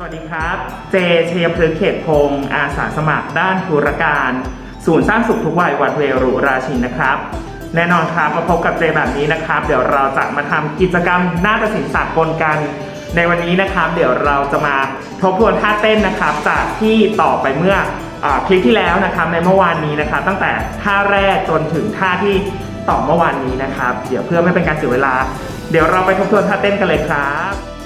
สวัสดีครับ เจเชยพฤกษ์เขตพงศ์อาสาสมัครด้านธุรการ ศูนย์สร้างสุขทุกวัยวัดเวรุราชินนะครับ แน่นอนครับมาพบกับเจแบบนี้นะครับ เดี๋ยวเราจะมาทำกิจกรรมหน้าฏศิลป์สากลกัน ในวันนี้นะครับ เดี๋ยวเราจะมาทบทวนท่าเต้นนะครับ จากที่ต่อไปเมื่ออาคลิปที่แล้วนะครับ ในเมื่อวานนี้นะครับ ตั้งแต่ท่าแรกจนถึงท่าที่ต่อเมื่อวานนี้นะครับ เดี๋ยวเพื่อไม่เป็นการเสียเวลา เดี๋ยวเราไปทบทวนท่าเต้นกันเลยครับ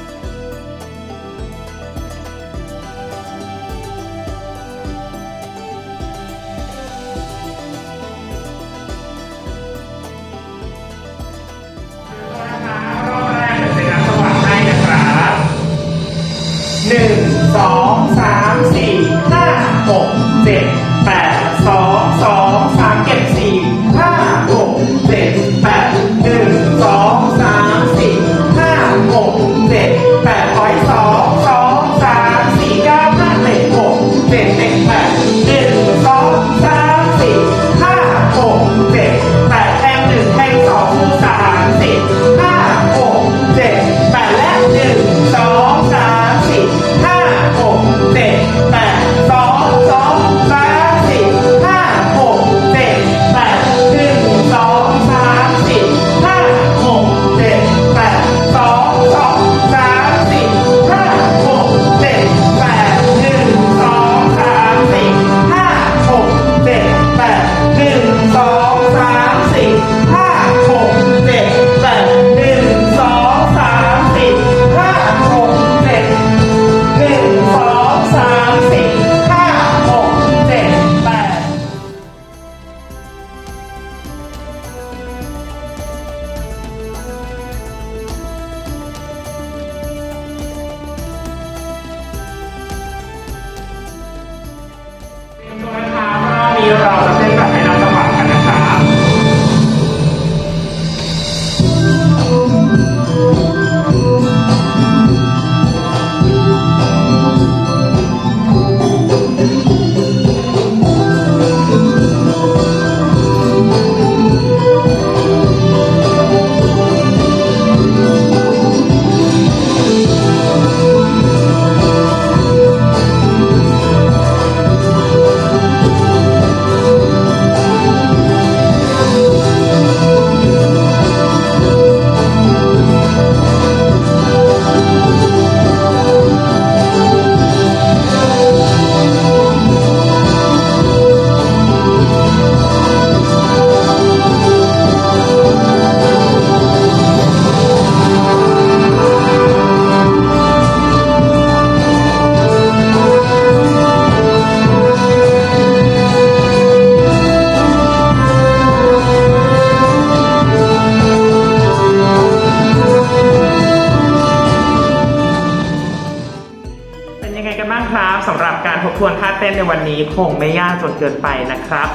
สำหรับการทบทวนท่าเต้นในวันนี้คงไม่ยากจนเกินไปนะครับ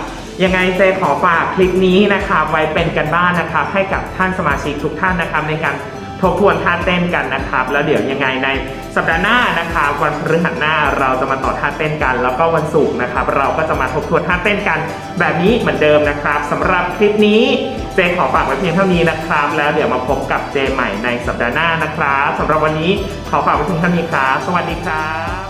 ยังไงเจขอฝากคลิปนี้นะครับไว้เป็นกันบ้านนะครับ ให้กับท่านสมาชิกทุกท่านนะครับในการทบทวนท่าเต้นกันนะครับ แล้วเดี๋ยวยังไงในสัปดาห์หน้านะครับวันพฤหัสหน้าเราจะมาต่อท่าเต้นกัน แล้วก็วันศุกร์นะครับ เราก็จะมาทบทวนท่าเต้นกัน แบบนี้เหมือนเดิมนะครับสำหรับคลิปนี้เจขอฝากไว้เพียงเท่านี้นะครับ แล้วเดี๋ยวมาพบกับเจใหม่ในสัปดาห์หน้านะครับสำหรับวันนี้ขอฝากไว้เพียงเท่านี้ครับ สวัสดีครับ